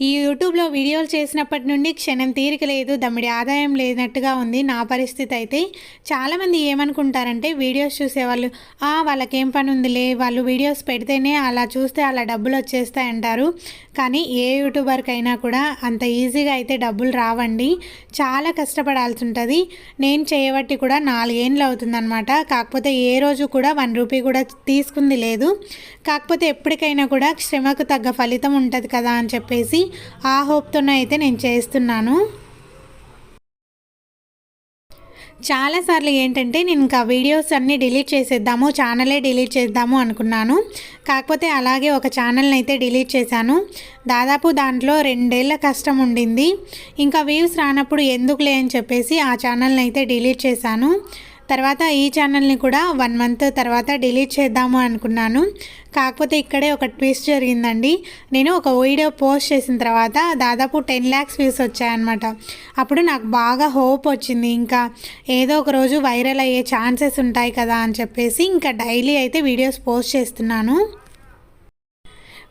ఈ యూట్యూబ్లో వీడియోలు చేసినప్పటి నుండి క్షణం తీరిక లేదు దమ్మిడి ఆదాయం లేనట్టుగా ఉంది నా పరిస్థితి అయితే. చాలామంది ఏమనుకుంటారంటే వీడియోస్ చూసేవాళ్ళు "ఆ, వాళ్ళకేం పని ఉందిలే వాళ్ళు వీడియోస్ పెడితేనే అలా చూస్తే అలా డబ్బులు వచ్చేస్తాయి అంటారు కానీ ఏ యూట్యూబర్కైనా కూడా అంత ఈజీగా అయితే డబ్బులు రావండి. చాలా కష్టపడాల్సి ఉంటుంది. నేను చేయబట్టి కూడా నాలుగేండ్లు అవుతుందన్నమాట. కాకపోతే ఏ రోజు కూడా వన్ రూపీ కూడా తీసుకుంది లేదు. కాకపోతే ఎప్పటికైనా కూడా శ్రమకు తగ్గ ఫలితం ఉంటుంది కదా అని చెప్పేసి ఆ హోప్తోనే అయితే నేను చేస్తున్నాను. చాలాసార్లు ఏంటంటే నేను ఇంకా వీడియోస్ అన్నీ డిలీట్ చేసేద్దాము ఛానలే డిలీట్ చేద్దాము అనుకున్నాను. కాకపోతే అలాగే ఒక ఛానల్ని అయితే డిలీట్ చేశాను. దాదాపు దాంట్లో రెండేళ్ళ కష్టం ఉండింది. ఇంకా వ్యూస్ రానప్పుడు ఎందుకులే అని చెప్పేసి ఆ ఛానల్ని అయితే డిలీట్ చేశాను. తర్వాత ఈ ఛానల్ని కూడా వన్ మంత్ తర్వాత డిలీట్ చేద్దాము అనుకున్నాను. కాకపోతే ఇక్కడే ఒక ట్విస్ట్ జరిగిందండి. నేను ఒక వీడియో పోస్ట్ చేసిన తర్వాత దాదాపు టెన్ ల్యాక్స్ వ్యూస్ వచ్చాయన్నమాట. అప్పుడు నాకు బాగా హోప్ వచ్చింది. ఇంకా ఏదో ఒక రోజు వైరల్ అయ్యే ఛాన్సెస్ ఉంటాయి కదా అని చెప్పేసి ఇంకా డైలీ అయితే వీడియోస్ పోస్ట్ చేస్తున్నాను.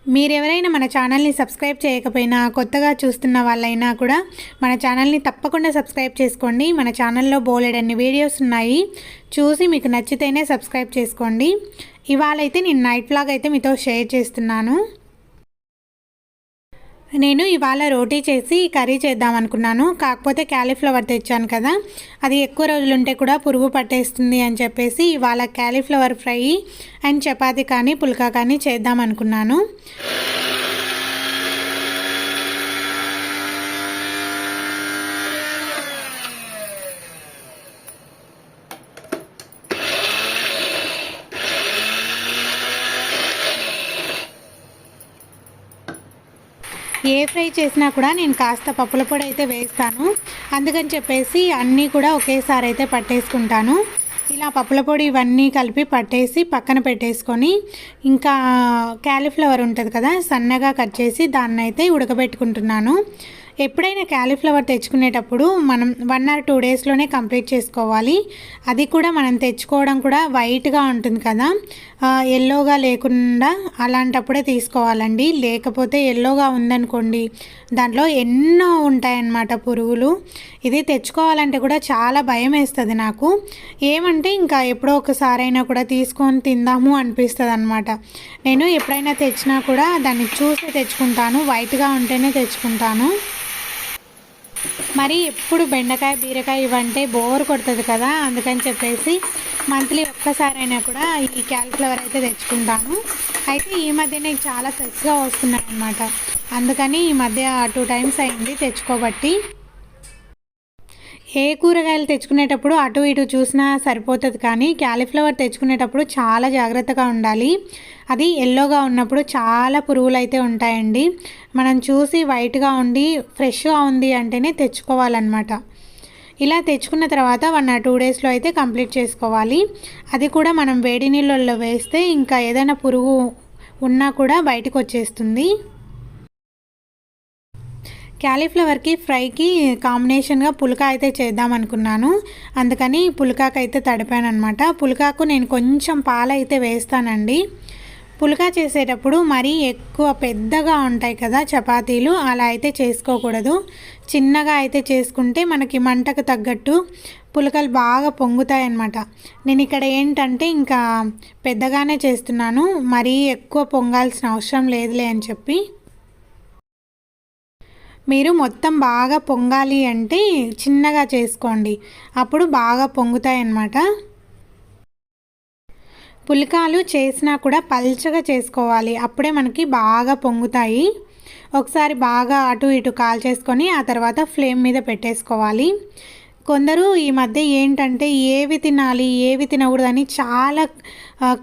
మీరెవరైనా మన ఛానల్ని సబ్స్క్రైబ్ చేయకపోయినా కొత్తగా చూస్తున్న వాళ్ళైనా కూడా మన ఛానల్ని తప్పకుండా సబ్స్క్రైబ్ చేసుకోండి. మన ఛానల్లో బోలెడన్ని వీడియోస్ ఉన్నాయి. చూసి మీకు నచ్చితేనే సబ్స్క్రైబ్ చేసుకోండి. ఇవాళ అయితే నేను నైట్ బ్లాగ్ అయితే మీతో షేర్ చేస్తున్నాను. నేను ఇవాళ రోటీ చేసి కర్రీ చేద్దాం అనుకున్నాను. కాకపోతే క్యాలీఫ్లవర్ తెచ్చాను కదా. అది ఎక్కువ రోజులు ఉంటే కూడా పురుగు పట్టేస్తుంది అని చెప్పేసి ఇవాళ క్యాలీఫ్లవర్ ఫ్రై అండ్ చపాతీ కానీ పుల్కా కానీ చేద్దాం అనుకున్నాను. ఏ ఫ్రై చేసినా కూడా నేను కాస్త పప్పుల పొడి అయితే వేస్తాను. అందుకని చెప్పేసి అన్నీ కూడా ఒకేసారి అయితే పట్టేసుకుంటాను. ఇలా పప్పుల పొడి ఇవన్నీ కలిపి పట్టేసి పక్కన పెట్టేసుకొని ఇంకా క్యాలీఫ్లవర్ ఉంటుంది కదా సన్నగా కట్ చేసి దాన్ని అయితే ఉడకబెట్టుకుంటున్నాను. ఎప్పుడైనా క్యాలీఫ్లవర్ తెచ్చుకునేటప్పుడు మనం వన్ ఆర్ టూ డేస్లోనే కంప్లీట్ చేసుకోవాలి. అది కూడా మనం తెచ్చుకోవడం కూడా వైట్గా ఉంటుంది కదా. ఎల్లోగా లేకుండా అలాంటప్పుడే తీసుకోవాలండి. లేకపోతే ఎల్లోగా ఉందనుకోండి దాంట్లో ఎన్నో ఉంటాయన్నమాట పురుగులు. ఇది తెచ్చుకోవాలంటే కూడా చాలా భయం వేస్తుంది నాకు. ఏమంటే ఇంకా ఎప్పుడో ఒకసారైనా కూడా తీసుకొని తిందాము అనిపిస్తుంది అనమాట నేను ఎప్పుడైనా తెచ్చినా కూడా దాన్ని చూసి తెచ్చుకుంటాను వైట్గా ఉంటేనే తెచ్చుకుంటాను. మరి ఎప్పుడు బెండకాయ బీరకాయ ఇవంటే బోర్ కొడుతుంది కదా అందుకని చెప్పేసి మంత్లీ ఒక్కసారైనా కూడా ఈ క్యాలిఫ్లవర్ అయితే తెచ్చుకుంటాను అయితే ఈ మధ్య నాకు చాలా ఫ్రెష్గా వస్తున్నాయి అన్నమాట అందుకని ఈ మధ్య టూ టైమ్స్ అయింది తెచ్చుకోబట్టి. ఏ కూరగాయలు తెచ్చుకునేటప్పుడు అటు ఇటు చూసినా సరిపోతుంది కానీ క్యాలీఫ్లవర్ తెచ్చుకునేటప్పుడు చాలా జాగ్రత్తగా ఉండాలి. అది ఎల్లోగా ఉన్నప్పుడు చాలా పురుగులు అయితే ఉంటాయండి. మనం చూసి వైట్గా ఉండి ఫ్రెష్గా ఉంది అంటేనే తెచ్చుకోవాలన్నమాట. ఇలా తెచ్చుకున్న తర్వాత వన్ టూ డేస్లో అయితే కంప్లీట్ చేసుకోవాలి. అది కూడా మనం వేడి నీళ్ళల్లో వేస్తే ఇంకా ఏదైనా పురుగు ఉన్నా కూడా బయటకు వచ్చేస్తుంది. క్యాలీఫ్లవర్కి ఫ్రైకి కాంబినేషన్గా పుల్కా అయితే చేద్దాం అనుకున్నాను. అందుకని పుల్కాకు అయితే తడిపాను అనమాట పుల్కాకు నేను కొంచెం పాలైతే వేస్తానండి. పుల్కా చేసేటప్పుడు మరీ ఎక్కువ పెద్దగా ఉంటాయి కదా చపాతీలు అలా అయితే చేసుకోకూడదు. చిన్నగా అయితే చేసుకుంటే మనకి మంటకు తగ్గట్టు పులకలు బాగా పొంగుతాయి అన్నమాట నేను ఇక్కడ ఏంటంటే ఇంకా పెద్దగానే చేస్తున్నాను మరీ ఎక్కువ పొంగాల్సిన అవసరం లేదులే అని చెప్పి. మీరు మొత్తం బాగా పొంగాలి అంటే చిన్నగా చేసుకోండి అప్పుడు బాగా పొంగుతాయి అన్నమాట పుల్కాలు చేసినా కూడా పల్చగా చేసుకోవాలి. అప్పుడే మనకి బాగా పొంగుతాయి. ఒకసారి బాగా అటు ఇటు కాల్ చేసుకొని ఆ తర్వాత ఫ్లేమ్ మీద పెట్టేసుకోవాలి. కొందరు ఈ మధ్య ఏంటంటే ఏవి తినాలి ఏవి తినకూడదని చాలా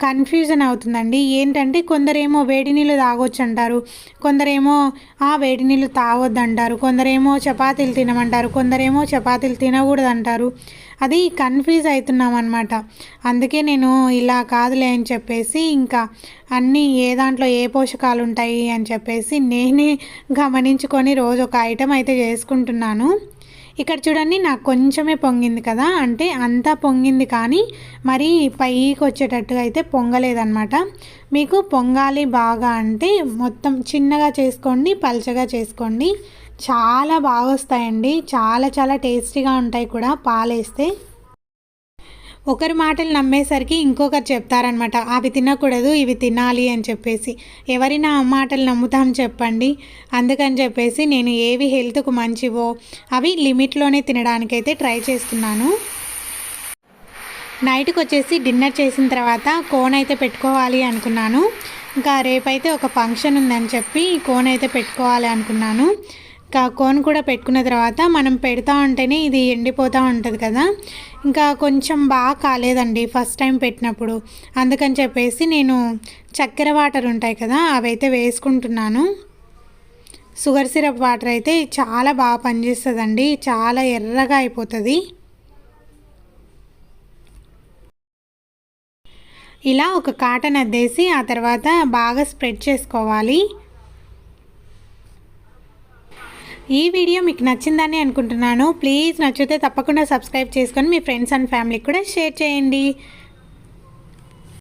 కన్ఫ్యూజన్ అవుతుందండి. ఏంటంటే కొందరేమో వేడి నీళ్ళు తాగొచ్చు అంటారు కొందరేమో ఆ వేడి నీళ్ళు తాగొద్దు అంటారు కొందరేమో చపాతీలు తినమంటారు కొందరేమో చపాతీలు తినకూడదు అంటారు అది కన్ఫ్యూజ్ అవుతున్నాం అనమాట అందుకే నేను ఇలా కాదులే అని చెప్పేసి ఇంకా అన్నీ ఏ దాంట్లో ఏ పోషకాలు ఉంటాయి అని చెప్పేసి నేనే గమనించుకొని రోజు ఒక ఐటెం అయితే చేసుకుంటున్నాను. ఇక్కడ చూడండి నాకు కొంచెమే పొంగింది కదా. అంటే అంతా పొంగింది కానీ మరీ పైకి వచ్చేటట్టుగా అయితే పొంగలేదన్నమాట. మీకు పొంగాలి బాగా అంటే మొత్తం చిన్నగా చేసుకోండి పల్చగా చేసుకోండి. చాలా బాగా వస్తాయండి చాలా చాలా టేస్టీగా ఉంటాయి కూడా పాలేస్తే. ఒకరి మాటలు నమ్మేసరికి ఇంకొకరు చెప్తారనమాట అవి తినకూడదు ఇవి తినాలి అని చెప్పేసి. ఎవరి నా మాటలు నమ్ముతాం చెప్పండి. అందుకని చెప్పేసి నేను ఏవి హెల్త్కు మంచివో అవి లిమిట్లోనే తినడానికైతే ట్రై చేస్తున్నాను. నైట్కి వచ్చేసి డిన్నర్ చేసిన తర్వాత కోన్ అయితే పెట్టుకోవాలి అనుకున్నాను. ఇంకా రేపైతే ఒక ఫంక్షన్ ఉందని చెప్పి కోన్ అయితే పెట్టుకోవాలి అనుకున్నాను. కోన్ కూడా పెట్టుకున్న తర్వాత మనం పెడతా ఉంటేనే ఇది ఎండిపోతూ ఉంటుంది కదా. ఇంకా కొంచెం బాగా కాలేదండి ఫస్ట్ టైం పెట్టినప్పుడు. అందుకని చెప్పేసి నేను చక్కెర వాటర్ ఉంటాయి కదా అవైతే వేసుకుంటున్నాను. షుగర్ సిరప్ వాటర్ అయితే చాలా బాగా పనిచేస్తుందండి చాలా ఎర్రగా అయిపోతుంది. ఇలా ఒక కాటన్ అద్దేసి ఆ తర్వాత బాగా స్ప్రెడ్ చేసుకోవాలి. ఈ వీడియో మీకు నచ్చిందని అనుకుంటున్నాను. ప్లీజ్ నచ్చితే తప్పకుండా సబ్స్క్రైబ్ చేసుకొని మీ ఫ్రెండ్స్ అండ్ ఫ్యామిలీకి కూడా షేర్ చేయండి.